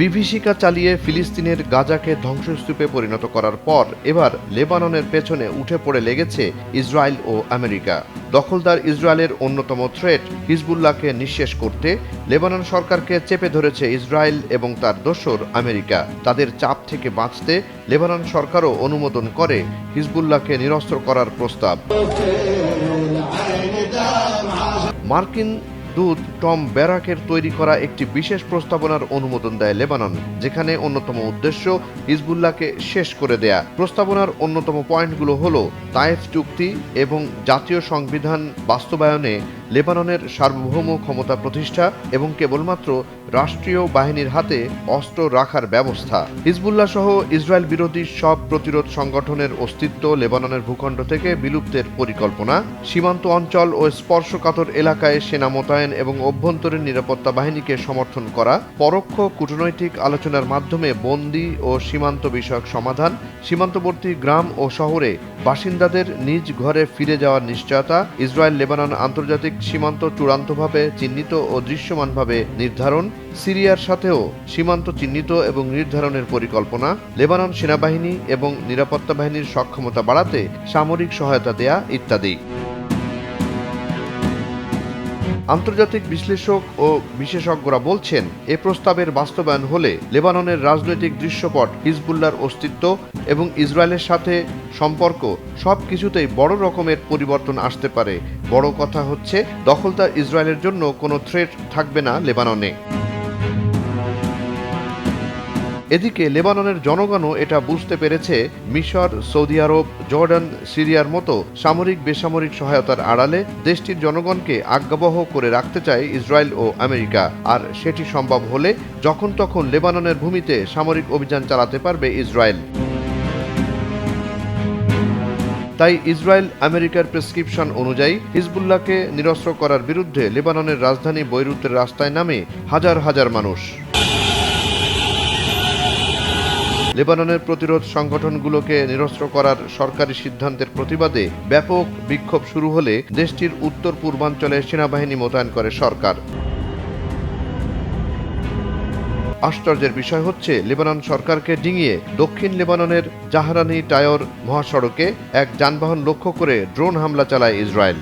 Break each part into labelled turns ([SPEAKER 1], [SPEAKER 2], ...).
[SPEAKER 1] বিভীষিকা চালিয়ে ফিলিস্তিনের গাজাকে ধ্বংসস্তূপে পরিণত করার পর এবার লেবাননের পেছনে উঠে পড়ে লেগেছে ইসরায়েল ও আমেরিকা। দখলদার ইসরায়েলের অন্যতম থ্রেট হিজবুল্লাহকে নিঃশেষ করতে লেবানন সরকারকে চেপে ধরেছে ইসরায়েল এবং তার দোসর আমেরিকা। তাদের চাপ থেকে বাঁচতে লেবানন সরকারও অনুমোদন করে হিজবুল্লাহকে নিরস্ত্র করার প্রস্তাব। মার্কিন দূত টম ব্যারাকের তৈরি করা একটি বিশেষ প্রস্তাবনার অনুমোদন দেয় লেবানন, যেখানে অন্যতম উদ্দেশ্য হিজবুল্লাহকে শেষ করে দেয়া। প্রস্তাবনার অন্যতম পয়েন্টগুলো হল তায়েফ চুক্তি এবং জাতীয় সংবিধান বাস্তবায়নে লেবাননের সার্বভৌম ক্ষমতা প্রতিষ্ঠা এবং কেবলমাত্র রাষ্ট্রীয় বাহিনীর হাতে অস্ত্র রাখার ব্যবস্থা। হিজবুল্লাহ সহ ইসরায়েল বিরোধী সব প্রতিরোধ সংগঠনের অস্তিত্ব লেবাননের ভূখণ্ড থেকে বিলুপ্তের পরিকল্পনা। সীমান্ত অঞ্চল ও স্পর্শকাতর এলাকায় সেনা মোতায়েন এবং অভ্যন্তরীণ নিরাপত্তা বাহিনীকে সমর্থন করা। পরোক্ষ কূটনৈতিক আলোচনার মাধ্যমে বন্দি ও সীমান্ত বিষয়ক সমাধান, সীমান্তবর্তী গ্রাম ও শহরে বাসিন্দাদের নিজ ঘরে ফিরে যাওয়ার নিশ্চয়তা ইসরায়েল লেবানন আন্তর্জাতিক সীমান্ত চূড়ান্তভাবে চিহ্নিত ও দৃশ্যমানভাবে নির্ধারণ, সিরিয়ার সাথেও সীমান্ত চিহ্নিত এবং নির্ধারণের পরিকল্পনা, লেবানন সেনাবাহিনী এবং নিরাপত্তা বাহিনীর সক্ষমতা বাড়াতে সামরিক সহায়তা দেয়া ইত্যাদি। আন্তর্জাতিক বিশ্লেষক ও বিশেষজ্ঞরা বলছেন, এ প্রস্তাবের বাস্তবায়ন হলে লেবাননের রাজনৈতিক দৃশ্যপট হিজবুল্লার অস্তিত্ব এবং ইসরায়েলের সাথে সম্পর্ক সব কিছুতেই বড় রকমের পরিবর্তন আসতে পারে। বড় কথা হচ্ছে দখলদার ইসরায়েলের জন্য কোনো থ্রেট থাকবে না লেবাননে। এদিকে লেবাননের জনগণও এটা বুঝতে পেরেছে, মিশর, সৌদি আরব, জর্ডান, সিরিয়ার মতো সামরিক বেসামরিক সহায়তার আড়ালে দেশটির জনগণকে আজ্ঞাবহ করে রাখতে চায় ইসরায়েল ও আমেরিকা। আর সেটি সম্ভব হলে যখন তখন লেবাননের ভূমিতে সামরিক অভিযান চালাতে পারবে ইসরায়েল। তাই ইসরায়েল আমেরিকার প্রেসক্রিপশন অনুযায়ী হিজবুল্লাহকে নিরস্ত্র করার বিরুদ্ধে লেবাননের রাজধানী বৈরুতের রাস্তায় নামে হাজার হাজার মানুষ। লেবাননের প্রতিরোধ সংগঠনগুলোকে নিরস্ত্র করার সরকারি সিদ্ধান্তের প্রতিবাদে ব্যাপক বিক্ষোভ শুরু হলে দেশটির উত্তর পূর্বাঞ্চলে সেনাবাহিনী মোতায়েন করে সরকার। আশ্চর্যের বিষয় হচ্ছে, লেবানন সরকারকে ডিঙিয়ে দক্ষিণ লেবাননের জাহারানি টায়র মহাসড়কে এক যানবাহন লক্ষ্য করে ড্রোন হামলা চালায় ইসরায়েল।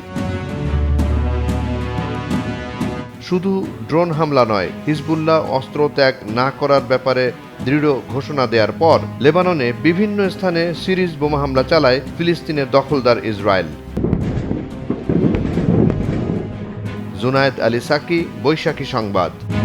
[SPEAKER 1] শুধু ড্রোন হামলা নয়, হিজবুল্লাহ অস্ত্র ত্যাগ না করার ব্যাপারে দৃঢ় ঘোষণা দেওয়ার পর লেবাননে বিভিন্ন স্থানে সিরিজ বোমা হামলা চালায় ফিলিস্তিনের দখলদার ইসরায়েল। জুনায়েদ আলী সাকি, বৈশাখী সংবাদ।